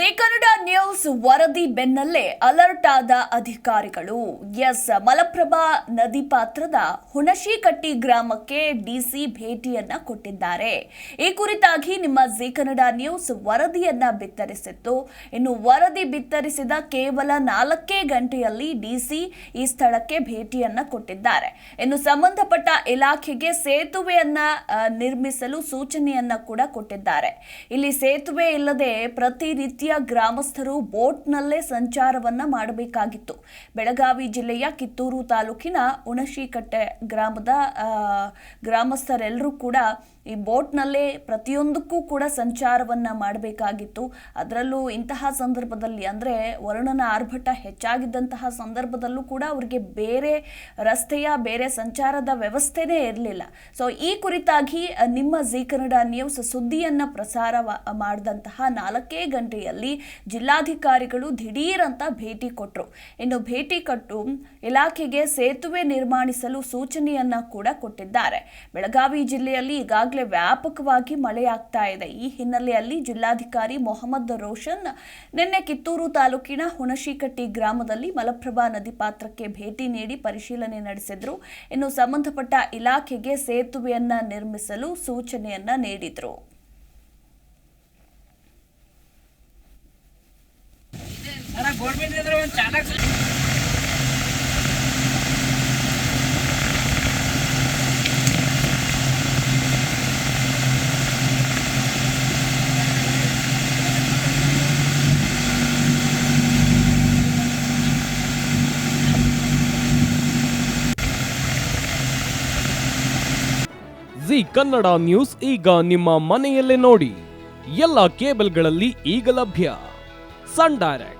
G news ವರದಿ ಬೆನ್ನಲ್ಲೇ alert ಆದ ಅಧಿಕಾರಿಗಳು. ಎಸ್. ಮಲಪ್ರಭಾ ನದಿ ಪಾತ್ರದ ಹುಣಶಿಕಟ್ಟಿ ಗ್ರಾಮಕ್ಕೆ ಡಿಸಿ ಭೇಟಿಯನ್ನ ಕೊಟ್ಟಿದ್ದಾರೆ. ಈ ಕುರಿತಾಗಿ ನಿಮ್ಮ ಜಿ ಕನ್ನಡ ನ್ಯೂಸ್ ವರದಿಯನ್ನ ಬಿತ್ತರಿಸಿತ್ತು. ಇನ್ನು ವರದಿ ಬಿತ್ತರಿಸಿದ ಕೇವಲ ನಾಲ್ಕೇ ಗಂಟೆಯಲ್ಲಿ ಡಿಸಿ ಈ ಸ್ಥಳಕ್ಕೆ ಭೇಟಿಯನ್ನ ಕೊಟ್ಟಿದ್ದಾರೆ. ಇನ್ನು ಸಂಬಂಧಪಟ್ಟ ಇಲಾಖೆಗೆ ಸೇತುವೆಯನ್ನ ನಿರ್ಮಿಸಲು ಸೂಚನೆಯನ್ನ ಕೂಡ ಕೊಟ್ಟಿದ್ದಾರೆ. ಇಲ್ಲಿ ಸೇತುವೆ ಇಲ್ಲದೆ ಪ್ರತಿ ರೀತಿಯ ಗ್ರಾಮಸ್ಥರು ಬೋಟ್ನಲ್ಲೇ ಸಂಚಾರವನ್ನ ಮಾಡಬೇಕಾಗಿತ್ತು. ಬೆಳಗಾವಿ ಜಿಲ್ಲೆಯ ಕಿತ್ತೂರು ತಾಲೂಕಿನ ಉಣಶಿಕಟ್ಟೆ ಗ್ರಾಮದ ಗ್ರಾಮಸ್ಥರೆಲ್ಲರೂ ಕೂಡ ಈ ಬೋಟ್ನಲ್ಲೇ ಪ್ರತಿಯೊಂದಕ್ಕೂ ಕೂಡ ಸಂಚಾರವನ್ನ ಮಾಡಬೇಕಾಗಿತ್ತು. ಅದರಲ್ಲೂ ಇಂತಹ ಸಂದರ್ಭದಲ್ಲಿ ಅಂದರೆ ವರುಣನ ಆರ್ಭಟ ಹೆಚ್ಚಾಗಿದ್ದಂತಹ ಸಂದರ್ಭದಲ್ಲೂ ಕೂಡ ಅವರಿಗೆ ಬೇರೆ ರಸ್ತೆಯ, ಬೇರೆ ಸಂಚಾರದ ವ್ಯವಸ್ಥೆನೇ ಇರಲಿಲ್ಲ. ಸೊ ಈ ಕುರಿತಾಗಿ ನಿಮ್ಮ ಜೀ ಕನ್ನಡ ನ್ಯೂಸ್ ಸುದ್ದಿಯನ್ನು ಪ್ರಸಾರ ಮಾಡಿದಂತಹ ನಾಲ್ಕೇ ಗಂಟೆಯಲ್ಲಿ ಜಿಲ್ಲಾಧಿಕಾರಿಗಳು ದಿಢೀರ್ ಅಂತ ಭೇಟಿ ಕೊಟ್ಟರು ಇನ್ನು ಭೇಟಿ ಕೊಟ್ಟು ಇಲಾಖೆಗೆ ಸೇತುವೆ ನಿರ್ಮಾಣಿಸಲು ಸೂಚನೆಯನ್ನ ಕೂಡ ಕೊಟ್ಟಿದ್ದಾರೆ. ಬೆಳಗಾವಿ ಜಿಲ್ಲೆಯಲ್ಲಿ ಈಗಾಗಲೇ ವ್ಯಾಪಕವಾಗಿ ಮಳೆಯಾಗ್ತಾ ಇದೆ. ಈ ಹಿನ್ನೆಲೆಯಲ್ಲಿ ಜಿಲ್ಲಾಧಿಕಾರಿ ಮೊಹಮ್ಮದ್ ರೋಷನ್ ನಿನ್ನೆ ಕಿತ್ತೂರು ತಾಲೂಕಿನ ಹುಣಶಿಕಟ್ಟಿ ಗ್ರಾಮದಲ್ಲಿ ಮಲಪ್ರಭಾ ನದಿ ಪಾತ್ರಕ್ಕೆ ಭೇಟಿ ನೀಡಿ ಪರಿಶೀಲನೆ ನಡೆಸಿದ್ರು. ಇನ್ನು ಸಂಬಂಧಪಟ್ಟ ಇಲಾಖೆಗೆ ಸೇತುವೆಯನ್ನ ನಿರ್ಮಿಸಲು ಸೂಚನೆಯನ್ನ ನೀಡಿದ್ರು. ಗೌರ್ಮೆಂಟ್ ಒಂದು ಕನ್ನಡ ನ್ಯೂಸ್ ಈಗ ನಿಮ್ಮ ಮನೆಯಲ್ಲೇ ನೋಡಿ. ಎಲ್ಲ ಕೇಬಲ್ಗಳಲ್ಲಿ ಈಗ ಲಭ್ಯ. Sun Direct.